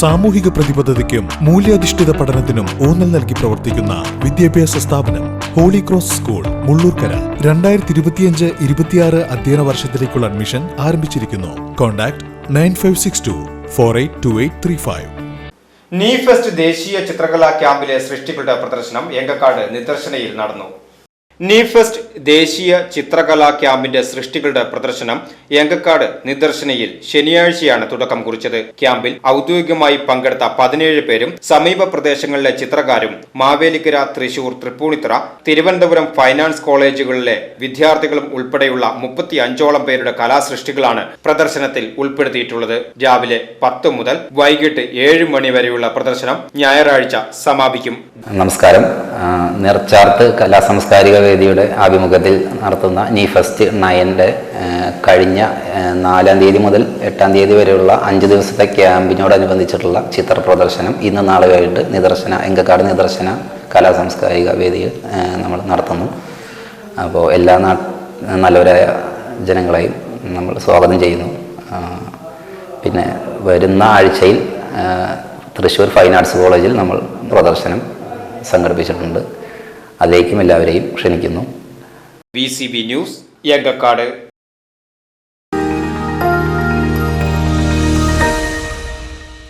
സാമൂഹിക പ്രതിബദ്ധതയ്ക്കും മൂല്യാധിഷ്ഠിത പഠനത്തിനും ഊന്നൽ നൽകി പ്രവർത്തിക്കുന്ന വിദ്യാഭ്യാസ സ്ഥാപനം ഹോളി ക്രോസ് സ്കൂൾ മുള്ളൂർക്കര. രണ്ടായിരത്തി ഇരുപത്തിയഞ്ച് ഇരുപത്തിയാറ് അധ്യയന വർഷത്തിലേക്കുള്ള അഡ്മിഷൻ ആരംഭിച്ചിരിക്കുന്നു. Contact nine five six two four eight two eight three five. നീ ഫെസ്റ്റ് ദേശീയ ചിത്രകലാ ക്യാമ്പിലെ സൃഷ്ടികളുടെ പ്രദർശനം എങ്കക്കാട് നിദർശനയിൽ നടന്നു. നീ ഫെസ്റ്റ് ദേശീയ ചിത്രകലാ ക്യാമ്പിന്റെ സൃഷ്ടികളുടെ പ്രദർശനം എങ്കക്കാട് നിദർശനയിൽ ശനിയാഴ്ചയാണ് തുടക്കം കുറിച്ചത്. ക്യാമ്പിൽ ഔദ്യോഗികമായി പങ്കെടുത്ത പതിനേഴ് പേരും സമീപ പ്രദേശങ്ങളിലെ ചിത്രകാരും മാവേലിക്കര തൃശൂർ തൃപ്പൂണിത്തുറ തിരുവനന്തപുരം ഫൈനാൻസ് കോളേജുകളിലെ വിദ്യാർത്ഥികളും ഉൾപ്പെടെയുള്ള മുപ്പത്തി അഞ്ചോളം പേരുടെ കലാസൃഷ്ടികളാണ് പ്രദർശനത്തിൽ ഉൾപ്പെടുത്തിയിട്ടുള്ളത്. രാവിലെ പത്ത് മുതൽ വൈകിട്ട് ഏഴ് മണി വരെയുള്ള പ്രദർശനം ഞായറാഴ്ച സമാപിക്കും. നമസ്കാരം. നെർച്ചാർത്ത് കലാസാംസ്കാരിക വേദിയുടെ ആഭിമുഖ്യത്തിൽ നടത്തുന്ന നീ ഫസ്റ്റ് നയന്റെ കഴിഞ്ഞ നാലാം തീയതി മുതൽ എട്ടാം തീയതി വരെയുള്ള അഞ്ച് ദിവസത്തെ ക്യാമ്പിനോടനുബന്ധിച്ചിട്ടുള്ള ചിത്ര പ്രദർശനം ഇന്ന് നാളെ നാളെയായിട്ട് നിദർശന എങ്കക്കാട് നിദർശന കലാസാംസ്കാരിക വേദിയിൽ നമ്മൾ നടത്തുന്നു. അപ്പോൾ എല്ലാ നാ നല്ലവരായ ജനങ്ങളെയും നമ്മൾ സ്വാഗതം ചെയ്യുന്നു. പിന്നെ വരുന്ന ആഴ്ചയിൽ തൃശ്ശൂർ ഫൈൻ ആർട്സ് കോളേജിൽ നമ്മൾ പ്രദർശനം സംഘടിപ്പിച്ചിട്ടുണ്ട്. അതിലേക്കും എല്ലാവരെയും ക്ഷണിക്കുന്നു. V news Enkakkad